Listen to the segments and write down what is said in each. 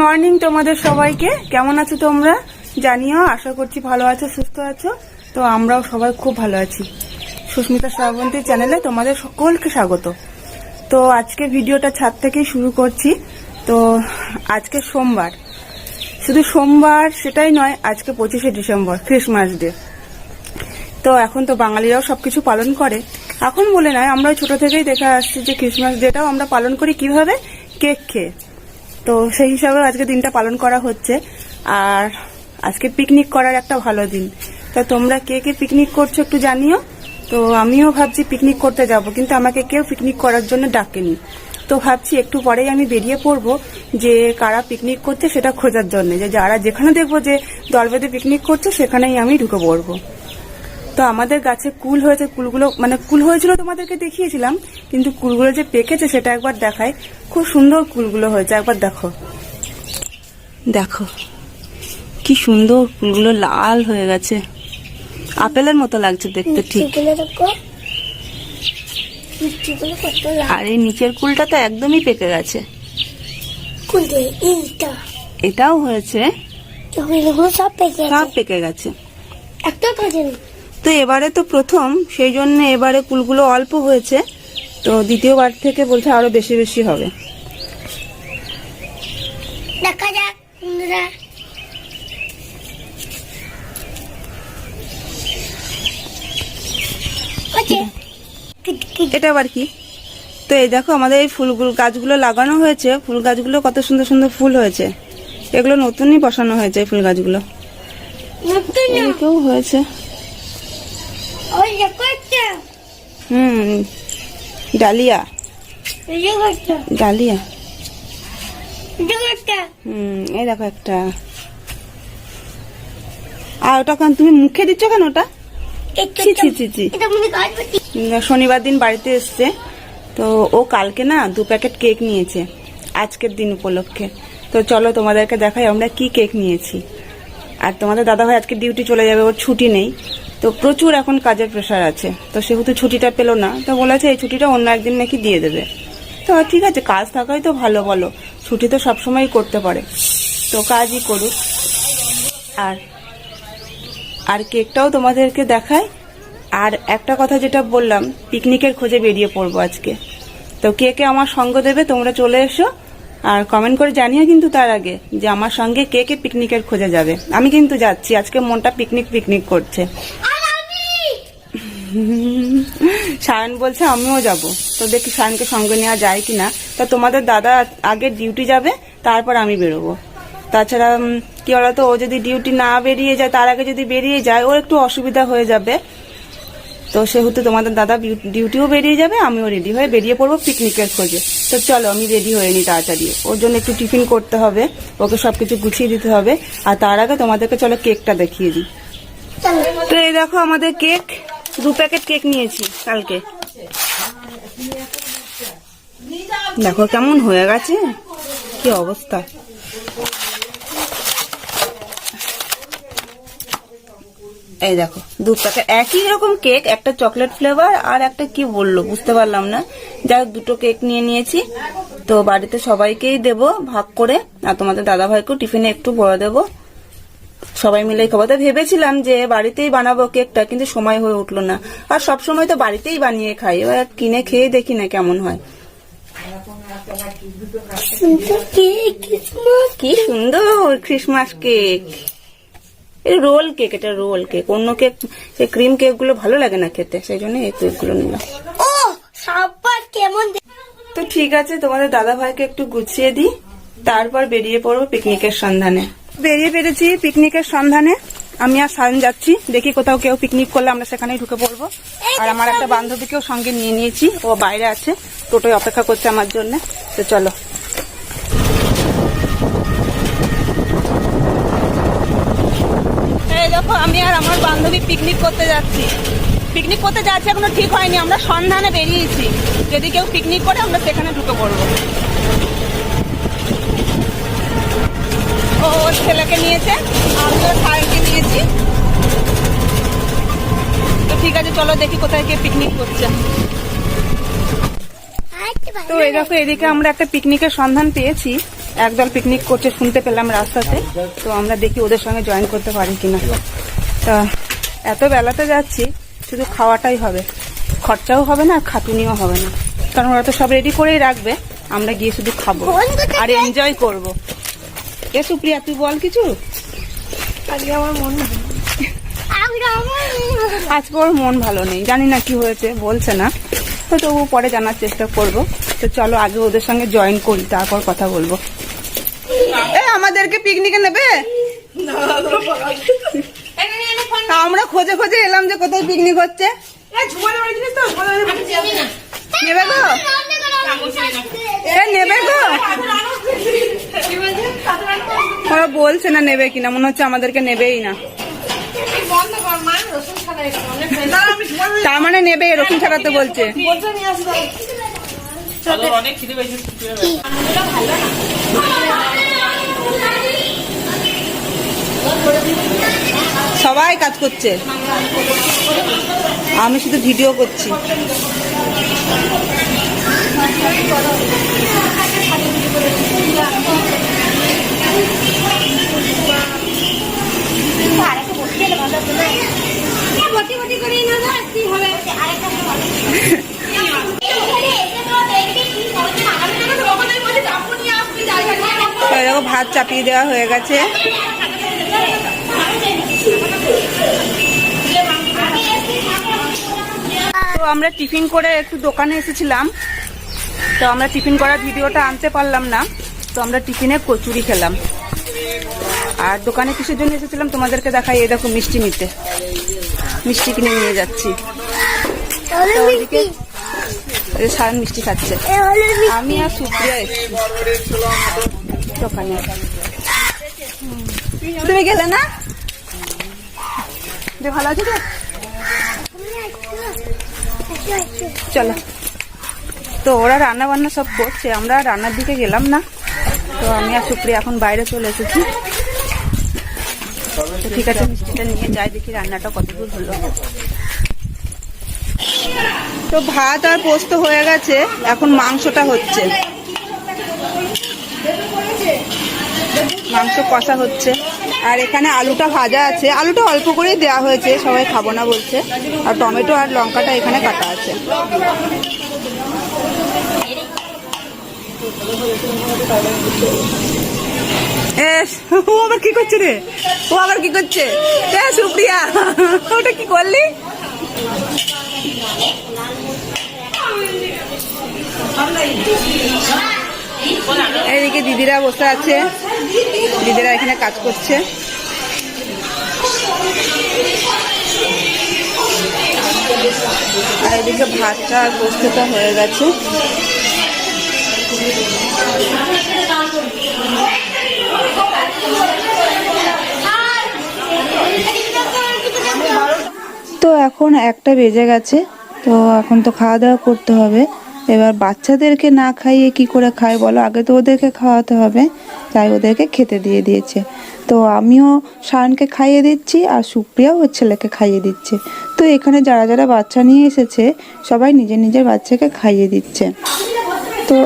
Morning তোমাদের সবাইকে। কেমন আছো তোমরা? জানিও, আশা করছি ভালো আছো, সুস্থ আছো। তো আমরাও সবাই খুব ভালো আছি। সুস্মিতা শ্রাবন্তী চ্যানেলে তোমাদের সকলকে স্বাগত। তো আজকে ভিডিওটা ছাদ থেকেই শুরু করছি। তো আজকে সোমবার। শুধু সোমবার সেটাই নয়, আজকে পঁচিশে ডিসেম্বর ক্রিসমাস ডে তো এখন তো বাঙালিরাও সবকিছু পালন করে। এখন বলে নয় আমরা ছোট থেকেই দেখে আসছি যে ক্রিসমাস ডেটাও আমরা পালন করি কীভাবে? কেক খেয়ে। তো সেই হিসাবে আজকে দিনটা পালন করা হচ্ছে। আর আজকে পিকনিক করার একটা ভালো দিন। তা তোমরা কে কে পিকনিক করছ একটু জানিও। তো আমিও ভাবছি পিকনিক করতে যাব, কিন্তু আমাকে কেউ পিকনিক করার জন্য ডাকেনি। তো ভাবছি একটু পরেই আমি বেরিয়ে পড়ব যে কারা পিকনিক করছে সেটা খোঁজার জন্য। যে যারা যেখানে দেখব যে দল পিকনিক করছে সেখানেই আমি ঢুকে পড়ব। তো আমাদের গাছে কুল হয়েছে কুলগুলো মানে কুল হয়েছিল তোমাদেরকে দেখিয়েছিলাম কিন্তু কুলগুলো যে পেকেছে সেটা একবার দেখায়। খুব সুন্দর কুলগুলো হয়েছে একবার দেখো। দেখো কি সুন্দর কুলগুলো লাল হয়ে গেছে। আপেলের মতো লাগছে দেখতে ঠিক। আর এই নিচের কুলটা তো একদমই পেকে গেছে। এটাও হয়েছে। সব পেকে গেছে। একটা তো এবারে তো প্রথম সেই জন্য এবারে কুলগুলো অল্প হয়েছে। তো দ্বিতীয়বার থেকে বলছে আরও বেশি বেশি হবে। দেখা যাক এটা আবার কি? তো এই দেখো আমাদের এই ফুলগুলো গাছগুলো লাগানো হয়েছে। ফুল গাছগুলো কত সুন্দর সুন্দর ফুল হয়েছে। এগুলো নতুনই বসানো হয়েছে ফুল গাছগুলো। হয়েছে। হুম ডালিয়া। ডালিয়া। হুম এই দেখো একটা। আর ওটা কেন তুমি মুখে দিচ্ছ কেন ওটা? শনিবার দিন বাড়িতে এসছে। তো ও কালকে না দু প্যাকেট কেক নিয়েছে আজকের দিন উপলক্ষে। তো চলো তোমাদেরকে দেখাই আমরা কি কেক নিয়েছি। আর তোমাদের দাদা ভাই আজকে ডিউটি চলে যাবে ওর ছুটি নেই। তো প্রচুর এখন কাজের প্রেশার আছে। তো সেহেতু ছুটিটা পেল না। তো বলেছে, এই ছুটিটা অন্য একদিন নাকি দিয়ে দেবে। তো ঠিক আছে, কাজ থাকাই তো ভালো বলো। ছুটি তো সবসময় করতে পারে। তো কাজই করুক। আর আর কেকটাও তোমাদেরকে দেখায় আর একটা কথা যেটা বললাম পিকনিকের খোঁজে বেরিয়ে পড়ব আজকে। তো কে কে আমার সঙ্গ দেবে, তোমরা চলে এসো। আর কমেন্ট করে জানিও কিন্তু তার আগে যে আমার সঙ্গে কে কে পিকনিকের খোঁজে যাবে। আমি কিন্তু যাচ্ছি আজকে মনটা পিকনিক পিকনিক করছে। সায়ন বলছে আমিও যাব। তো দেখি সায়নকে সঙ্গে নেওয়া যায় কিনা। তা তোমাদের দাদা আগে ডিউটি যাবে তারপর আমি বেরোবো। তাছাড়া কি বলতো ও যদি ডিউটি না বেরিয়ে যায় তার আগে যদি বেরিয়ে যায় ওর একটু অসুবিধা হয়ে যাবে। তো সেহেতু তোমাদের দাদা ডিউটিও বেরিয়ে যাবে আমিও রেডি হয়ে বেরিয়ে পড়ব পিকনিকের খোঁজে। তো চলো, আমি রেডি হয়ে নিই তাড়াতাড়ি। ওর জন্য একটু টিফিন করতে হবে, ওকে সব কিছু গুছিয়ে দিতে হবে, আর তার আগে তোমাদেরকে চলো কেকটা দেখিয়ে দিই। তো এই দেখো আমাদের কেক, দু প্যাকেট কেক নিয়েছি কালকে। দেখো কেমন হয়ে গেছে, কি অবস্থা। এই দেখো দু প্যাকেট একই রকম কেক একটা চকলেট ফ্লেভার আর একটা কি বলল বুঝতে পারলাম না। যাই হোক দুটো কেক নিয়ে নিয়েছি। তো বাড়িতে সবাইকেই দেব ভাগ করে আর তোমাদের দাদা ভাইকেও টিফিনে একটু বড় দেবো। সবাই মিলে খাব তো ভেবেছিলাম যে বাড়িতেই বানাবো কেকটা কিন্তু সময় হয়ে উঠল না। আর সব সময় তো বাড়িতেই বানিয়ে খাই এবার কিনে খেয়ে দেখি না কেমন হয়। কি সুন্দর ক্রিসমাস কেক এই রোল কেক এটা রোল কেক। অন্য কেক এই ক্রিম কেকগুলো ভালো লাগে না খেতে সেই জন্য এই কেকগুলো নিলাম। ও সাপার কেমন তো ঠিক আছে তোমাদের দাদা ভাইকে একটু গুছিয়ে দিই। তারপর বেরিয়ে পড়ব পিকনিকের সন্ধানে। বেরিয়ে পেরেছি পিকনিকের সন্ধানে। আমি আর সায়ন যাচ্ছি দেখি কোথাও কেউ পিকনিক করলে আমরা সেখানেই ঢুকে পড়ব। আর আমার একটা বান্ধবীকেও সঙ্গে নিয়ে নিয়েছি ও বাইরে আছে টোটোয় অপেক্ষা করছে আমার জন্য। তো চলো এই দেখো আমি আর আমার বান্ধবী পিকনিক করতে যাচ্ছি। পিকনিক করতে যাচ্ছি এখনও ঠিক হয়নি, আমরা সন্ধানে বেরিয়েছি। যদি কেউ পিকনিক করে, আমরা সেখানে ঢুকে পড়ব। ও, ওর ছেলেকে নিয়েছে, আমিও সারকে নিয়েছি। তো ঠিক আছে, চলো দেখি কোথায় কে পিকনিক করছে। তো দেখো, এদিকে আমরা একটা পিকনিকের সন্ধান পেয়েছি। একদল পিকনিক করছে, শুনতে পেলাম রাস্তাতে। তো আমরা দেখি ওদের সঙ্গে জয়েন করতে পারি কিনা। তা এত বেলাতে যাচ্ছি শুধু খাওয়াটাই হবে। খরচাও হবে না আর খাটুনিও হবে না। কারণ ওরা তো সব রেডি করেই রাখবে আমরা গিয়ে শুধু খাব। আর এনজয় করব। এ সুপ্রিয়া তুই বল কিছু? আজকে আমার মন আজকে ওর মন ভালো নেই জানি না কি হয়েছে বলছে না। তো তবু পরে জানার চেষ্টা করব। তো চলো আগে ওদের সঙ্গে জয়েন করি তারপর কথা বলব। এ আমাদেরকে পিকনিকে নেবে? আমরা খোঁজে খোঁজে এলাম যে কোথায় পিকনিক হচ্ছে। নেবে গো। এ নেবে গো। ওরা বলছে না নেবে কিনা মনে হচ্ছে আমাদেরকে নেবেই না। তার মানে নেবে এরকম ছাড়া তো বলছে। অনেক খিদে পেয়েছে সবাই কাজ করছে। আমি শুধু ভিডিও করছি। ভাত চাপিয়ে দেওয়া হয়ে গেছে। আমরা টিফিন করে একটু দোকানে এসেছিলাম। তো আমরা টিফিন করার ভিডিওটা আনতে পারলাম না। তো আমরা টিফিনে কচুরি খেলাম। আর দোকানে কিসের জন্য এসেছিলাম তোমাদেরকে দেখাই এই দেখো মিষ্টি নিতে। মিষ্টি কিনে নিয়ে যাচ্ছি। সায়ন মিষ্টি। খাচ্ছে। আমি আর সুপ্রিয়া এসেছি। দোকানে। তুমি গেলে না? ভালো আছে তো? চলো। তো ওরা রান্না বান্না সব করছে, আমরা রান্নার দিকে গেলাম না। তো আমি আর সুপ্রিয়া এখন বাইরে চলে এসেছি। ঠিক আছে, মিষ্টিটা নিয়ে যাই, দেখি রান্নাটা কতদূর হলো। তো ভাত আর পোস্ত হয়ে গেছে, এখন মাংসটা হচ্ছে। মাংস কষা হচ্ছে। আর এখানে আলুটা ভাজা আছে। আলুটা অল্প করেই দেওয়া হয়েছে, সবাই খাব না বলছে। আর টমেটো আর লঙ্কাটা এখানে কাটা আছে। ও আবার কি করছে রে? ও আবার কি করছে? সুপ্রিয়া, ওটা কি করলি? এইদিকে দিদিরা বসে আছে। দিদিরা এখানে কাজ করছে। আর এদিকে ভাতটা আর পোস্তটা হয়ে গেছে। তো এখন একটা বেজে গেছে, তো এখন তো খাওয়া দাওয়া করতে হবে। এবার বাচ্চাদেরকে না খাইয়ে কি করে খায় বলো? আগে তো ওদেরকে খাওয়াতে হবে, তাই ওদেরকে খেতে দিয়ে দিয়েছে। তো আমিও শানকে খাইয়ে দিচ্ছি আর সুপ্রিয়াও ওর ছেলেকে খাইয়ে দিচ্ছে। তো এখানে যারা যারা বাচ্চা নিয়ে এসেছে, সবাই নিজের নিজের বাচ্চাকে খাইয়ে দিচ্ছে। তো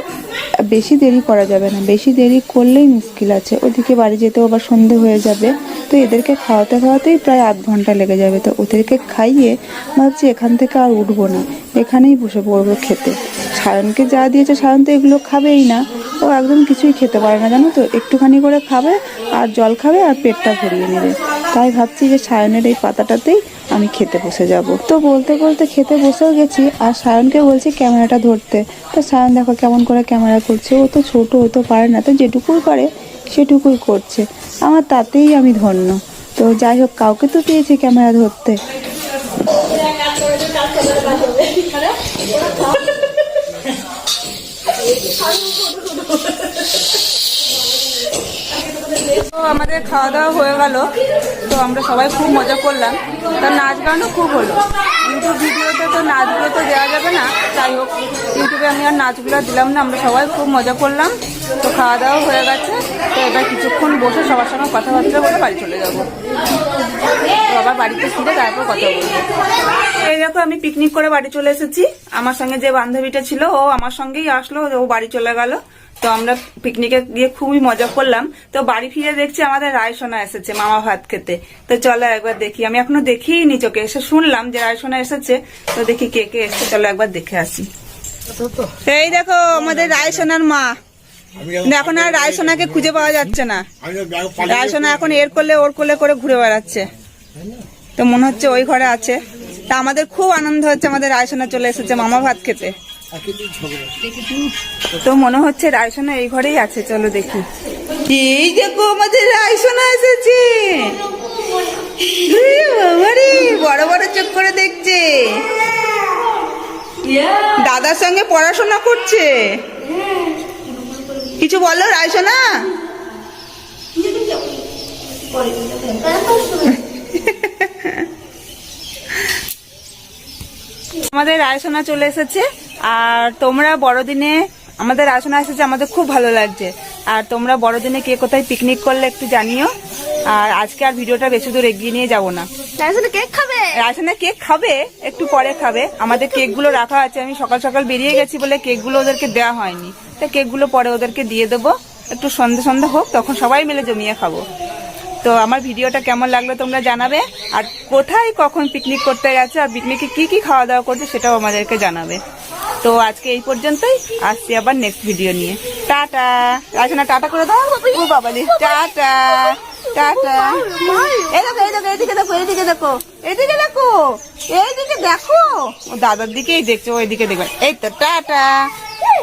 বেশি দেরি করা যাবে না। বেশি দেরি করলেই মুশকিল আছে। ওদিকে বাড়ি যেতেও আবার সন্ধে হয়ে যাবে। তো এদেরকে খাওয়াতে খাওয়াতেই প্রায় আধ ঘণ্টা লেগে যাবে। তো ওদেরকে খাইয়ে ভাবছি এখান থেকে আর উঠবো না। এখানেই বসে পড়ব খেতে। সায়নকে যা দিয়েছে, সায়ন তো এগুলো খাবেই না। ও একদম কিছুই খেতে পারে না, জানো তো? একটুখানি করে খাবে, আর জল খাবে, আর পেটটা ভরিয়ে নেবে। তাই ভাবছি যে সায়নের এই পাতাটাতেই আমি খেতে বসে যাব। তো বলতে বলতে খেতে বসেও গেছি আর সায়নকে বলছি ক্যামেরাটা ধরতে। তো সায়ন দেখো কেমন করে ক্যামেরা করছে। ও তো ছোট, ও তো পারে না। তো যেটুকুই পারে সেটুকুই করছে। আমার তাতেই আমি ধন্য। তো যাই হোক, কাউকে তো পেয়েছি ক্যামেরা ধরতে। তো আমাদের খাওয়া দাওয়া হয়ে গেল। তো আমরা সবাই খুব মজা করলাম। তা নাচ গানও খুব হলো। ইউটিউব ভিডিওতে তো নাচগুলো তো দেওয়া যাবে না। যাই হোক, ইউটিউবে আমি আর নাচগুলো দিলাম না। আমরা সবাই খুব মজা করলাম। তো খাওয়া দাওয়া হয়ে গেছে। তো এবার কিছুক্ষণ বসে সবার সঙ্গে কথাবার্তা বলে বাড়ি চলে যাব। আবার বাড়িতে ফিরে তারপর কথা বলব। এই দেখো, আমি পিকনিক করে বাড়ি চলে এসেছি। আমার সঙ্গে যে বান্ধবীটা ছিল, ও আমার সঙ্গেই আসলো। ও বাড়ি চলে গেল। তো আমরা পিকনিকে গিয়ে খুবই মজা করলাম। তো বাড়ি ফিরে দেখছি আমাদের রায়সোনা এসেছে মামা ভাত খেতে। তো চলো একবার দেখি। আমি এখনও দেখিই নি চোখে এসে শুনলাম যে রায়সোনা এসেছে। তো দেখি কে কে এসেছে চলো একবার দেখে আসি। এই দেখো আমাদের রায়সোনার মা। এখন আর রায়সোনাকে খুঁজে পাওয়া যাচ্ছে না। রায়সোনা এখন এর কোলে ওর কোলে করে ঘুরে বেড়াচ্ছে। তো মনে হচ্ছে ওই ঘরে আছে। তা আমাদের খুব আনন্দ হচ্ছে আমাদের রায়সোনা চলে এসেছে মামা ভাত খেতে। তো মনে হচ্ছে রায়সোনা এই ঘরেই আছে চলো দেখি। এই দেখো আমাদের রায়সোনা এসেছে। বড় বড় চোখ করে দেখছে। দাদার সঙ্গে পড়াশোনা করছে। কিছু বলো রায়সোনা? আমাদের রায়সোনা চলে এসেছে। আর তোমরা বড়দিনে আমাদের রায়সোনা এসেছে আমাদের খুব ভালো লাগছে। আর তোমরা বড়দিনে কে কোথায় পিকনিক করলে একটু জানিও। আর আজকে আর ভিডিওটা বেশি দূর এগিয়ে নিয়ে যাব না। রায়সোনা কেক খাবে? রায়সোনা কেক খাবে একটু পরে খাবে। আমাদের কেকগুলো রাখা আছে আমি সকাল সকাল বেরিয়ে গেছি বলে কেকগুলো ওদেরকে দেওয়া হয়নি। তা কেকগুলো পরে ওদেরকে দিয়ে দেবো। একটু সন্ধে সন্ধে হোক তখন সবাই মিলে জমিয়ে খাব। তো আমার ভিডিওটা কেমন লাগল তোমরা জানাবে। আর কোথায় কখন পিকনিক করতে গেছে আর পিকনিকে কি কি খাওয়া দাওয়া করছে সেটাও আমাদেরকে জানাবে। তো আজকে এই পর্যন্তই, আসছি আবার নেক্সট ভিডিও নিয়ে। টাটা। রাজনা টাটা করে দাও। ও বাবালি টাটা। টাটা। দেখো, এই দেখো এইদিকে দেখো দাদার দিকেই দেখছ ওইদিকে দেখবে। এই তো, টাটা।